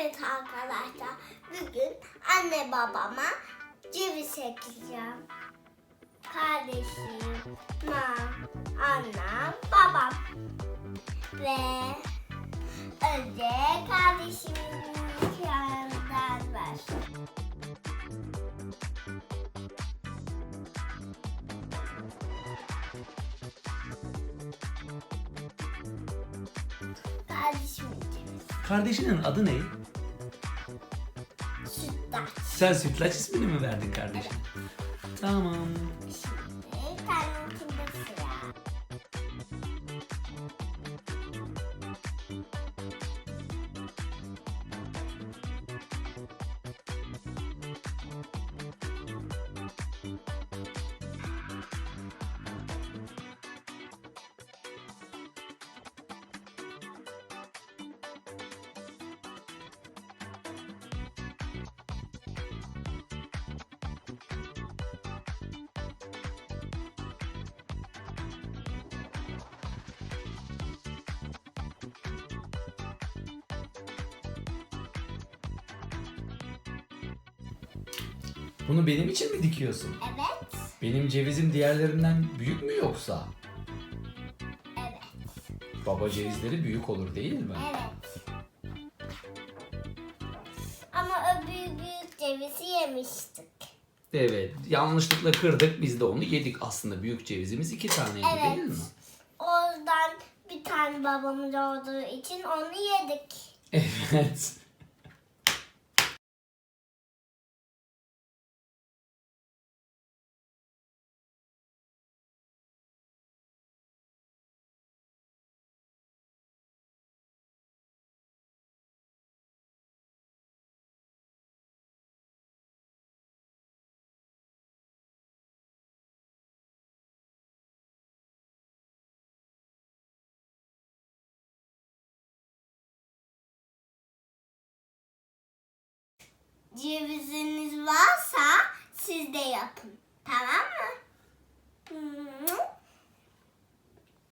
Evet arkadaşlar bugün anne babama ceviz ekeceğim. Kardeşim, ma, annem, babam. Ve önce kardeşimin yanından ver. Kardeşimin. Kardeşinin adı ne? Sen sütlaç ismini mi verdin kardeşine? Tamam. Bunu benim için mi dikiyorsun? Evet. Benim cevizim diğerlerinden büyük mü yoksa? Evet. Baba cevizleri büyük olur değil mi? Evet. Ama o büyük büyük cevizi yemiştik. Evet. Yanlışlıkla kırdık. Biz de onu yedik. Aslında büyük cevizimiz iki taneydi Evet. değil mi? O yüzden bir tane babamız olduğu için onu yedik. Evet. Ceviziniz varsa siz de yapın. Tamam mı?